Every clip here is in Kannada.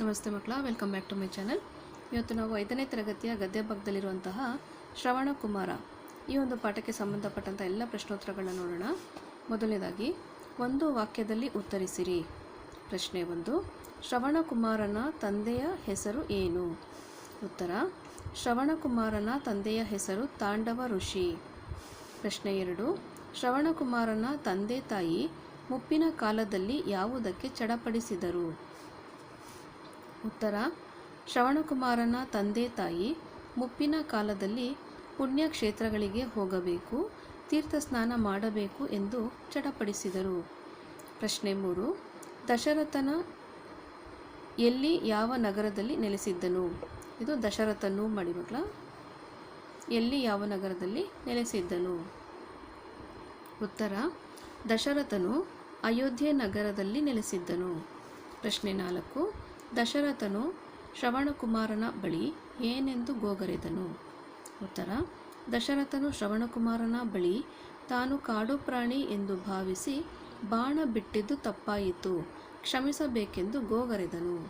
ನಮಸ್ತೆ ಮಕ್ಕಳ welcome back to my channel ಇವತ್ತು ನಾವು ಐದನೇ ತರಗತಿಯ ಗದ್ಯ ಭಾಗದಲ್ಲಿರುವಂತಹ ಶ್ರವಣ ಕುಮಾರ. ಈ ಒಂದು ಪಾಠಕ್ಕೆ ಸಂಬಂಧಪಟ್ಟಂಥ ಎಲ್ಲ ಪ್ರಶ್ನೋತ್ತರಗಳನ್ನು ನೋಡೋಣ. ಮೊದಲನೇದಾಗಿ, ಒಂದು ವಾಕ್ಯದಲ್ಲಿ ಉತ್ತರಿಸಿರಿ. ಪ್ರಶ್ನೆ ಒಂದು, ಶ್ರವಣ ಕುಮಾರನ ತಂದೆಯ ಹೆಸರು ಏನು? ಉತ್ತರ, ಶ್ರವಣ ಕುಮಾರನ ತಂದೆಯ ಹೆಸರು ತಾಂಡವ ಋಷಿ. ಪ್ರಶ್ನೆ ಎರಡು ಶ್ರವಣಕುಮಾರನ ತಂದೆ ತಾಯಿ ಮುಪ್ಪಿನ ಕಾಲದಲ್ಲಿ ಯಾವುದಕ್ಕೆ ಚಡಪಡಿಸಿದರು? ಉತ್ತರ. ಶ್ರವಣಕುಮಾರನ ತಂದೆ ತಾಯಿ ಮುಪ್ಪಿನ ಕಾಲದಲ್ಲಿ ಪುಣ್ಯಕ್ಷೇತ್ರಗಳಿಗೆ ಹೋಗಬೇಕು ತೀರ್ಥ ಸ್ನಾನ ಮಾಡಬೇಕು ಎಂದು ಚಟಪಡಿಸಿದರು ಪ್ರಶ್ನೆ ಮೂರು. ದಶರಥನ ಎಲ್ಲಿ ಯಾವ ನಗರದಲ್ಲಿ ನೆಲೆಸಿದ್ದನು? ಇದು ದಶರಥನು ಮಾಡಿ ಮಕ್ಕಳ ಎಲ್ಲಿ ಯಾವ ನಗರದಲ್ಲಿ ನೆಲೆಸಿದ್ದನು? ಉತ್ತರ. ದಶರಥನು ಅಯೋಧ್ಯೆ ನಗರದಲ್ಲಿ ನೆಲೆಸಿದ್ದನು. ಪ್ರಶ್ನೆ ನಾಲ್ಕು. ದಶರಥನು ಶ್ರವಣಕುಮಾರನ ಬಳಿ ಏನೆಂದು ಗೋಗರೆದನು? ಉತ್ತರ, ದಶರಥನು ಶ್ರವಣಕುಮಾರನ ಬಳಿ ತಾನು ಕಾಡು ಪ್ರಾಣಿ ಎಂದು ಭಾವಿಸಿ ಬಾಣ ಬಿಟ್ಟಿದ್ದು ತಪ್ಪಾಯಿತು, ಕ್ಷಮಿಸಬೇಕೆಂದು ಗೋಗರೆದನು.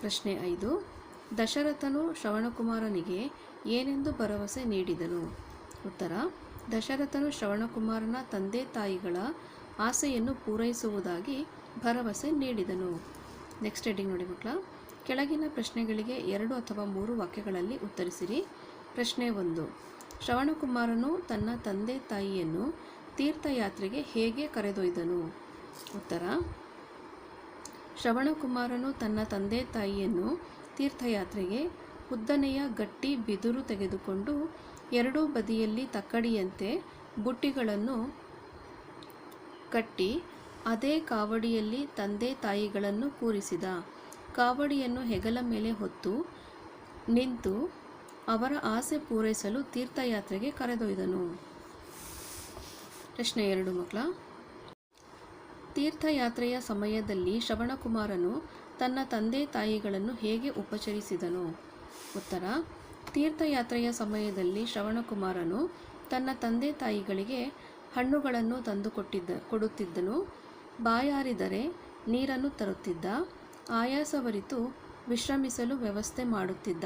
ಪ್ರಶ್ನೆ ಐದು, ದಶರಥನು ಶ್ರವಣಕುಮಾರನಿಗೆ ಏನೆಂದು ಭರವಸೆ ನೀಡಿದನು? ಉತ್ತರ, ದಶರಥನು ಶ್ರವಣಕುಮಾರನ ತಂದೆ ತಾಯಿಗಳ ಆಸೆಯನ್ನು ಪೂರೈಸುವುದಾಗಿ ಭರವಸೆ ನೀಡಿದನು. ನೆಕ್ಸ್ಟ್ ಹೆಡ್ಡಿಂಗ್ ನೋಡಿ ಮಕ್ಕಳ. ಕೆಳಗಿನ ಪ್ರಶ್ನೆಗಳಿಗೆ ಎರಡು ಅಥವಾ ಮೂರು ವಾಕ್ಯಗಳಲ್ಲಿ ಉತ್ತರಿಸಿರಿ. ಪ್ರಶ್ನೆ ಒಂದು. ಶ್ರವಣಕುಮಾರನು ತನ್ನ ತಂದೆ ತಾಯಿಯನ್ನು ತೀರ್ಥಯಾತ್ರೆಗೆ ಹೇಗೆ ಕರೆದೊಯ್ದನು? ಉತ್ತರ. ಶ್ರವಣಕುಮಾರನು ತನ್ನ ತಂದೆ ತಾಯಿಯನ್ನು ತೀರ್ಥಯಾತ್ರೆಗೆ ಉದ್ದನೆಯ ಗಟ್ಟಿ ಬಿದುರು ತೆಗೆದುಕೊಂಡು ಎರಡೂ ಬದಿಯಲ್ಲಿ ತಕ್ಕಡಿಯಂತೆ ಬುಟ್ಟಿಗಳನ್ನು ಕಟ್ಟಿ ಅದೇ ಕಾವಡಿಯಲ್ಲಿ ತಂದೆ ತಾಯಿಗಳನ್ನು ಕೂರಿಸಿದ. ಕಾವಡಿಯನ್ನು ಹೆಗಲ ಮೇಲೆ ಹೊತ್ತು ನಿಂತು ಅವರ ಆಸೆ ಪೂರೈಸಲು ತೀರ್ಥಯಾತ್ರೆಗೆ ಕರೆದೊಯ್ದನು. ಪ್ರಶ್ನೆ ಎರಡು ಮಕ್ಕಳ. ತೀರ್ಥಯಾತ್ರೆಯ ಸಮಯದಲ್ಲಿ ಶ್ರವಣಕುಮಾರನು ತನ್ನ ತಂದೆ ತಾಯಿಗಳನ್ನು ಹೇಗೆ ಉಪಚರಿಸಿದನು? ಉತ್ತರ, ತೀರ್ಥಯಾತ್ರೆಯ ಸಮಯದಲ್ಲಿ ಶ್ರವಣಕುಮಾರನು ತನ್ನ ತಂದೆ ತಾಯಿಗಳಿಗೆ ಹಣ್ಣುಗಳನ್ನು ತಂದುಕೊಟ್ಟಿದ್ದ ಕೊಡುತ್ತಿದ್ದನು. ಬಾಯಾರಿದರೆ ನೀರನ್ನು ತರುತ್ತಿದ್ದ. ಆಯಾಸವರಿತು ವಿಶ್ರಮಿಸಲು ವ್ಯವಸ್ಥೆ ಮಾಡುತ್ತಿದ್ದ.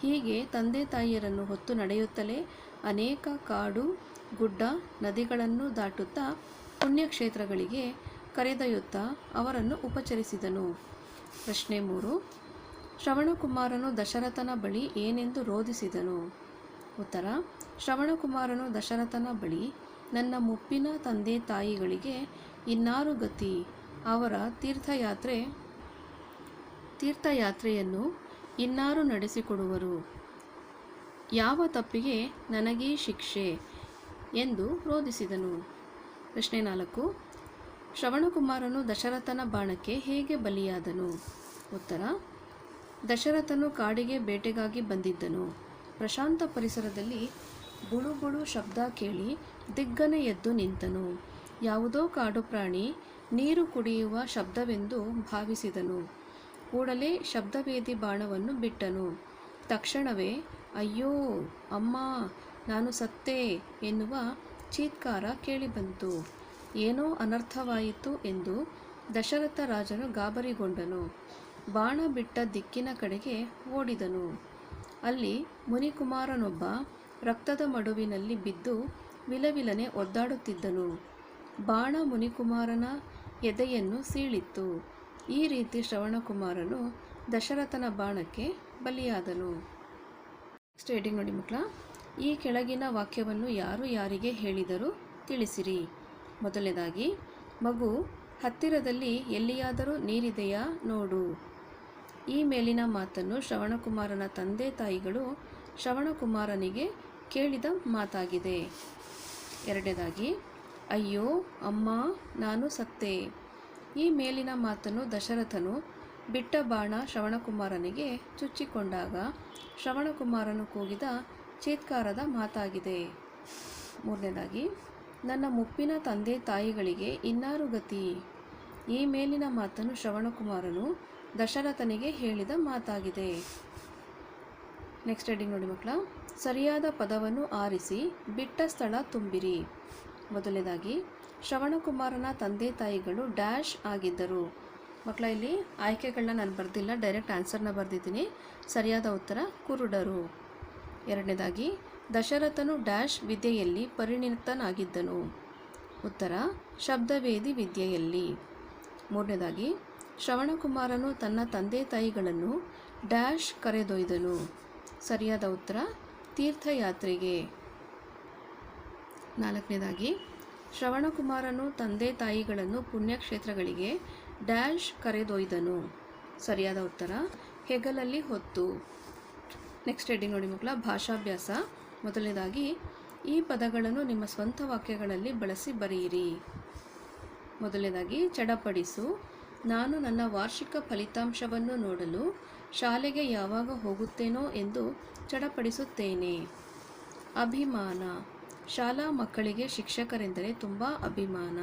ಹೀಗೆ ತಂದೆ ತಾಯಿಯರನ್ನು ಹೊತ್ತು ನಡೆಯುತ್ತಲೇ ಅನೇಕ ಕಾಡು, ಗುಡ್ಡ, ನದಿಗಳನ್ನು ದಾಟುತ್ತಾ ಪುಣ್ಯಕ್ಷೇತ್ರಗಳಿಗೆ ಕರೆದೊಯ್ಯುತ್ತಾ ಅವರನ್ನು ಉಪಚರಿಸಿದನು. ಪ್ರಶ್ನೆ ಮೂರು. ಶ್ರವಣಕುಮಾರನು ದಶರಥನ ಬಳಿ ಏನೆಂದು ರೋಧಿಸಿದನು? ಉತ್ತರ. ಶ್ರವಣಕುಮಾರನು ದಶರಥನ ಬಳಿ, ನನ್ನ ಮುಪ್ಪಿನ ತಂದೆ ತಾಯಿಗಳಿಗೆ ಇನ್ನಾರು ಗತಿ ಅವರ ತೀರ್ಥಯಾತ್ರೆ, ತೀರ್ಥಯಾತ್ರೆಯನ್ನು ಇನ್ನಾರು ನಡೆಸಿಕೊಡುವರು. ಯಾವ ತಪ್ಪಿಗೆ ನನಗೇ ಶಿಕ್ಷೆ ಎಂದು ರೋಧಿಸಿದನು. ಪ್ರಶ್ನೆ ನಾಲ್ಕು. ಶ್ರವಣಕುಮಾರನು ದಶರಥನ ಬಾಣಕ್ಕೆ ಹೇಗೆ ಬಲಿಯಾದನು? ಉತ್ತರ. ದಶರಥನು ಕಾಡಿಗೆ ಬೇಟೆಗಾಗಿ ಬಂದಿದ್ದನು. ಪ್ರಶಾಂತ ಪರಿಸರದಲ್ಲಿ ಬುಳುಬುಳು ಬುಳು ಶಬ್ದ ಕೇಳಿ ದಿಗ್ಗನೆ ಎದ್ದು ನಿಂತನು. ಯಾವುದೋ ಕಾಡು ಪ್ರಾಣಿ ನೀರು ಕುಡಿಯುವ ಶಬ್ದವೆಂದು ಭಾವಿಸಿದನು. ಕೂಡಲೇ ಶಬ್ದವೇದಿ ಬಾಣವನ್ನು ಬಿಟ್ಟನು. ತಕ್ಷಣವೇ, ಅಯ್ಯೋ, ಅಮ್ಮ, ನಾನು ಸತ್ತೆ ಎನ್ನುವ ಚೀತ್ಕಾರ ಕೇಳಿಬಂತು. ಏನೋ ಅನರ್ಥವಾಯಿತು ಎಂದು ದಶರಥ ರಾಜನು ಗಾಬರಿಗೊಂಡನು. ಬಾಣ ಬಿಟ್ಟ ದಿಕ್ಕಿನ ಕಡೆಗೆ ಓಡಿದನು. ಅಲ್ಲಿ ಮುನಿಕುಮಾರನೊಬ್ಬ ರಕ್ತದ ಮಡುವಿನಲ್ಲಿ ಬಿದ್ದು ವಿಲವಿಲನೆ ಒದ್ದಾಡುತ್ತಿದ್ದನು. ಬಾಣ ಮುನಿಕುಮಾರನ ಎದೆಯನ್ನು ಸೀಳಿತ್ತು. ಈ ರೀತಿ ಶ್ರವಣಕುಮಾರನು ದಶರಥನ ಬಾಣಕ್ಕೆ ಬಲಿಯಾದನು. ಸ್ಟೇಟಿಂಗ್ ನೋಡಿ ಮಕ್ಕಳ, ಈ ಕೆಳಗಿನ ವಾಕ್ಯವನ್ನು ಯಾರು ಯಾರಿಗೆ ಹೇಳಿದರೂ ತಿಳಿಸಿರಿ. ಮೊದಲನೇದಾಗಿ, ಮಗು, ಹತ್ತಿರದಲ್ಲಿ ಎಲ್ಲಿಯಾದರೂ ನೀರಿದೆಯಾ ನೋಡು. ಈ ಮೇಲಿನ ಮಾತನ್ನು ಶ್ರವಣಕುಮಾರನ ತಂದೆ ತಾಯಿಗಳು ಶ್ರವಣಕುಮಾರನಿಗೆ ಕೇಳಿದ ಮಾತಾಗಿದೆ. ಎರಡನೇದಾಗಿ ಅಯ್ಯೋ, ಅಮ್ಮ, ನಾನು ಸತ್ತೆ. ಈ ಮೇಲಿನ ಮಾತನ್ನು ದಶರಥನು ಬಿಟ್ಟ ಬಾಣ ಶ್ರವಣಕುಮಾರನಿಗೆ ಚುಚ್ಚಿಕೊಂಡಾಗ ಶ್ರವಣಕುಮಾರನು ಕೂಗಿದ ಚೀತ್ಕಾರದ ಮಾತಾಗಿದೆ. ಮೂರನೇದಾಗಿ, ನನ್ನ ಮುಪ್ಪಿನ ತಂದೆ ತಾಯಿಗಳಿಗೆ ಇನ್ನಾರು ಗತಿ. ಈ ಮೇಲಿನ ಮಾತನ್ನು ಶ್ರವಣಕುಮಾರನು ದಶರಥನಿಗೆ ಹೇಳಿದ ಮಾತಾಗಿದೆ. ನೆಕ್ಸ್ಟ್ ಹೆಡಿಂಗ್ ನೋಡಿ ಮಕ್ಕಳ, ಸರಿಯಾದ ಪದವನ್ನು ಆರಿಸಿ ಬಿಟ್ಟ ಸ್ಥಳ ತುಂಬಿರಿ. ಮೊದಲನೇದಾಗಿ, ಶ್ರವಣಕುಮಾರನ ತಂದೆ ತಾಯಿಗಳು ಡ್ಯಾಶ್ ಆಗಿದ್ದರು. ಮಕ್ಕಳ, ಇಲ್ಲಿ ಆಯ್ಕೆಗಳನ್ನ ನಾನು ಬರೆದಿಲ್ಲ, ಡೈರೆಕ್ಟ್ ಆನ್ಸರ್ನ ಬರೆದಿದ್ದೀನಿ. ಸರಿಯಾದ ಉತ್ತರ, ಕುರುಡರು. ಎರಡನೇದಾಗಿ, ದಶರಥನು ಡ್ಯಾಶ್ ವಿದ್ಯೆಯಲ್ಲಿ ಪರಿಣಿತನಾಗಿದ್ದನು. ಉತ್ತರ, ಶಬ್ದವೇದಿ ವಿದ್ಯೆಯಲ್ಲಿ. ಮೂರನೇದಾಗಿ, ಶ್ರವಣಕುಮಾರನು ತನ್ನ ತಂದೆ ತಾಯಿಗಳನ್ನು ಡ್ಯಾಶ್ ಕರೆದೊಯ್ದನು. ಸರಿಯಾದ ಉತ್ತರ, ತೀರ್ಥಯಾತ್ರೆಗೆ. ನಾಲ್ಕನೇದಾಗಿ, ಶ್ರವಣಕುಮಾರನು ತಂದೆ ತಾಯಿಗಳನ್ನು ಪುಣ್ಯಕ್ಷೇತ್ರಗಳಿಗೆ ಡ್ಯಾಶ್ ಕರೆದೊಯ್ದನು. ಸರಿಯಾದ ಉತ್ತರ, ಹೆಗಲಲ್ಲಿ ಹೊತ್ತು. ನೆಕ್ಸ್ಟ್ ಹೆಡ್ಡಿಂಗ್ ನೋಡಿ ಮಕ್ಕಳ, ಭಾಷಾಭ್ಯಾಸ. ಮೊದಲನೇದಾಗಿ, ಈ ಪದಗಳನ್ನು ನಿಮ್ಮ ಸ್ವಂತ ವಾಕ್ಯಗಳಲ್ಲಿ ಬಳಸಿ ಬರೆಯಿರಿ. ಮೊದಲನೇದಾಗಿ, ಚಡಪಡಿಸು. ನಾನು ನನ್ನ ವಾರ್ಷಿಕ ಫಲಿತಾಂಶವನ್ನು ನೋಡಲು ಶಾಲೆಗೆ ಯಾವಾಗ ಹೋಗುತ್ತೇನೋ ಎಂದು ಚಡಪಡಿಸುತ್ತೇನೆ. ಅಭಿಮಾನ. ಶಾಲಾ ಮಕ್ಕಳಿಗೆ ಶಿಕ್ಷಕರೆಂದರೆ ತುಂಬ ಅಭಿಮಾನ.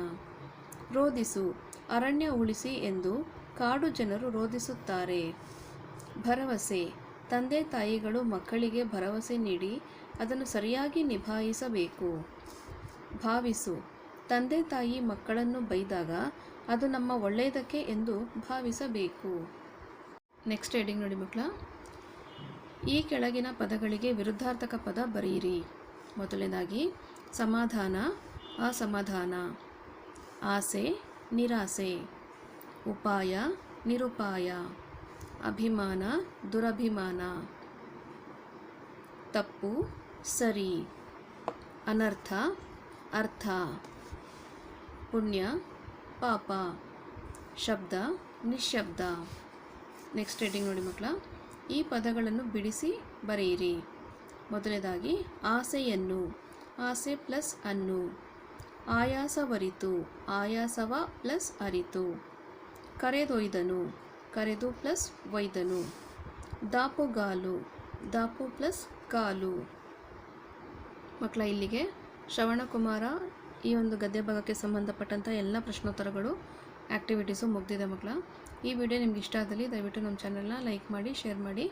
ರೋಧಿಸು, ಅರಣ್ಯ ಉಳಿಸಿ ಎಂದು ಕಾಡು ಜನರು ರೋಧಿಸುತ್ತಾರೆ. ಭರವಸೆ, ತಂದೆ ತಾಯಿಗಳು ಮಕ್ಕಳಿಗೆ ಭರವಸೆ ನೀಡಿ ಅದನ್ನು ಸರಿಯಾಗಿ ನಿಭಾಯಿಸಬೇಕು. ಭಾವಿಸು, ತಂದೆ ತಾಯಿ ಮಕ್ಕಳನ್ನು ಬೈದಾಗ ಅದು ನಮ್ಮ ಒಳ್ಳೆಯದಕ್ಕೆ ಎಂದು ಭಾವಿಸಬೇಕು. ನೆಕ್ಸ್ಟ್ ಹೆಡಿಂಗ್ ನೋಡಿ ಮಕ್ಕಳ, ಈ ಕೆಳಗಿನ ಪದಗಳಿಗೆ ವಿರುದ್ಧಾರ್ಥಕ ಪದ ಬರೆಯಿರಿ. ಮೊದಲನೇದಾಗಿ ಸಮಾಧಾನ, ಅಸಮಾಧಾನ, ಆಸೆ, ನಿರಾಸೆ, ಉಪಾಯ, ನಿರುಪಾಯ, ಅಭಿಮಾನ, ದುರಭಿಮಾನ, ತಪ್ಪು, ಸರಿ, ಅನರ್ಥ, ಅರ್ಥ, ಪುಣ್ಯ, ಪಾಪ, ಶಬ್ದ ನಿಶಬ್ದ ನೆಕ್ಸ್ಟ್ ರೇಟಿಂಗ್ ನೋಡಿ ಮಕ್ಕಳ, ಈ ಪದಗಳನ್ನು ಬಿಡಿಸಿ ಬರೆಯಿರಿ. ಮೊದಲನೇದಾಗಿ ಆಸೆಯನ್ನು. ಆಸೆ ಪ್ಲಸ್ ಅನ್ನು. ಆಯಾಸವರಿತು. ಆಯಾಸವ ಪ್ಲಸ್ ಅರಿತು. ಕರೆದೊಯ್ದನು. ಕರೆದು ಪ್ಲಸ್ ಒಯ್ದನು. ದಾಪುಗಾಲು. ದಾಪು ಪ್ಲಸ್ ಕಾಲು. ಮಕ್ಕಳ ಇಲ್ಲಿಗೆ ಶ್ರವಣಕುಮಾರ ಈ ಒಂದು ಗದ್ಯ ಭಾಗಕ್ಕೆ ಸಂಬಂಧಪಟ್ಟಂಥ ಎಲ್ಲ ಪ್ರಶ್ನೋತ್ತರಗಳು ಆ್ಯಕ್ಟಿವಿಟೀಸು ಮುಗ್ದಿದೆ ಮಕ್ಕಳ ಈ ವಿಡಿಯೋ ನಿಮ್ಗೆ ಇಷ್ಟ ಆದಲ್ಲಿ ದಯವಿಟ್ಟು ನಮ್ಮ ಚಾನಲ್ನ ಲೈಕ್ ಮಾಡಿ ಶೇರ್ ಮಾಡಿ.